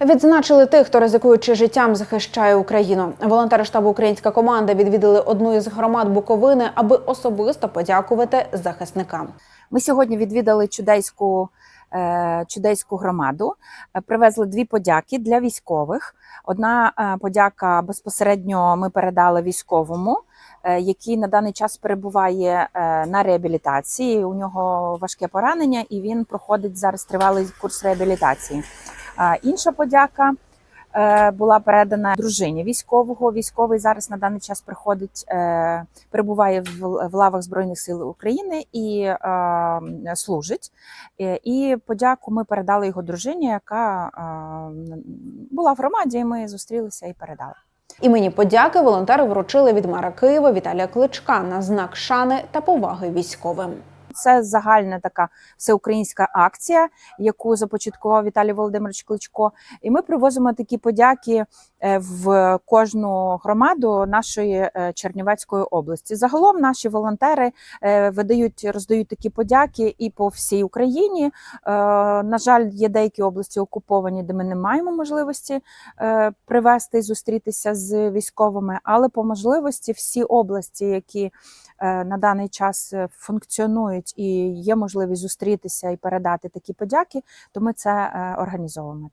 Відзначили тих, хто ризикуючи життям, захищає Україну. Волонтери штабу Українська команда відвідали одну із громад Буковини, аби особисто подякувати захисникам. Ми сьогодні відвідали чудейську, е, чудейську громаду. Е, Привезли дві подяки для військових. Одна е, подяка безпосередньо ми передали військовому, який на даний час перебуває на реабілітації. У нього важке поранення, і він проходить зараз тривалий курс реабілітації. Інша подяка е, була передана дружині військового. Військовий зараз на даний час приходить, е, перебуває в, лавах Збройних сил України і е, служить. І подяку ми передали його дружині, яка була в громаді. і Ми зустрілися і передали. Імені подяки волонтери вручили від мера Києва Віталія Кличка на знак шани та поваги військовим. Це загальна така всеукраїнська акція, яку започаткував Віталій Володимирович Кличко. І ми привозимо такі подяки е, в кожну громаду нашої е, Чернівецької області. Загалом наші волонтери е, видають, роздають такі подяки і по всій Україні. На жаль, є деякі області окуповані, де ми не маємо можливості привезти і зустрітися з військовими, але по можливості всі області, які на даний час е, функціонують і є можливість зустрітися і передати такі подяки, то ми це е, організовуємо.